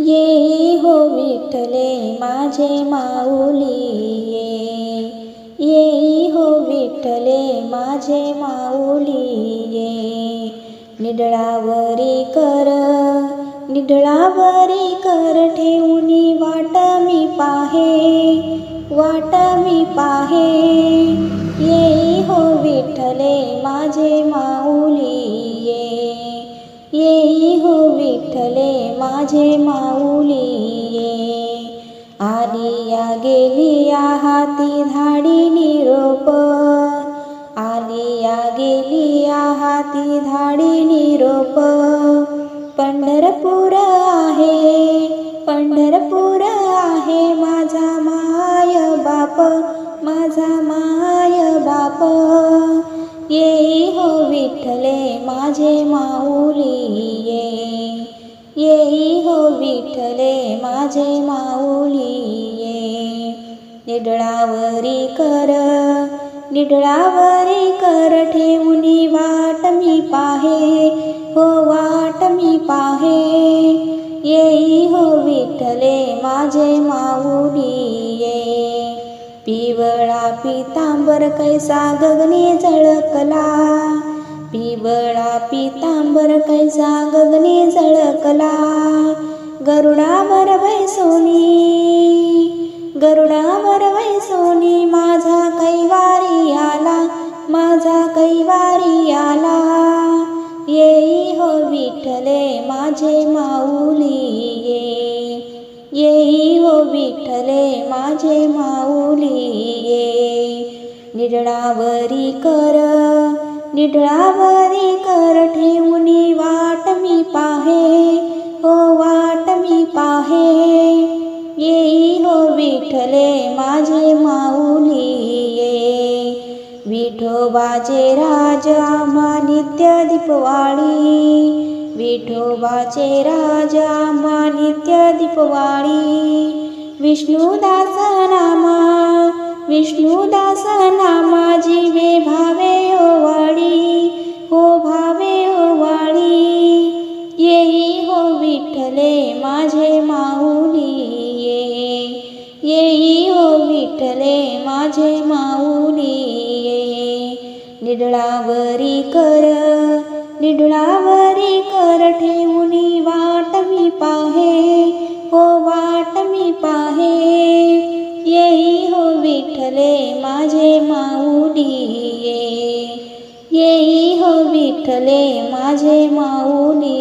येई हो विठ्ठले माझे माऊली ये. येई हो विठ्ठले माझे माऊली ये. निडळावरी कर निडळावरी कर ठेवणी वाट मी पाहे वाट मी पाहे. येई हो विठ्ठले माझे माऊली येई हो विठ्ठले माझे माऊली ये आलिया गेली या हाती धाडी निरोप. आलिया गेली या हाती धाडी निरोप. पंढरपूर आहे पंढरपूर आहे माझा माय बाप माझा माय बाप. येई माझे माऊली ये. येई हो विठले माझे माऊली ये. निडळावरी कर निडळावरी कर ठेवूनी वाट मी पाहे. हो वाट मी पाहे. येई हो विठ्ठले माझे माऊली ये. पिवळा पितांबर कैसा गगनी झळकला. पिवळा पितांबर कैसा गगनी झळकला गरुडावर सोनी गरुडावर सोनी माझा कैवारी आला माझा कैवारी आला. येई हो विठ्ठले माझे माऊली ये. येई हो विठ्ठले माझे माऊली ये. निरळावरी कर निडळावरी कर ठेवूनी वाट मी पाहे हो वाट मी पाहे। येई हो विठ्ठले माझे माऊली ये। विठोबाचे राज नित्य दीपवाळी विठोबाचे राज आम्हा नित्य दीपवाळी विष्णुदास नामा विष्णुदास निडळावरी कर निडळावरी कर ठेवूनी वाट मी पाहे हो वाट मी पाहे. येई हो विठ्ठले माझे माऊली ये. येई हो विठ्ठले माझे माऊली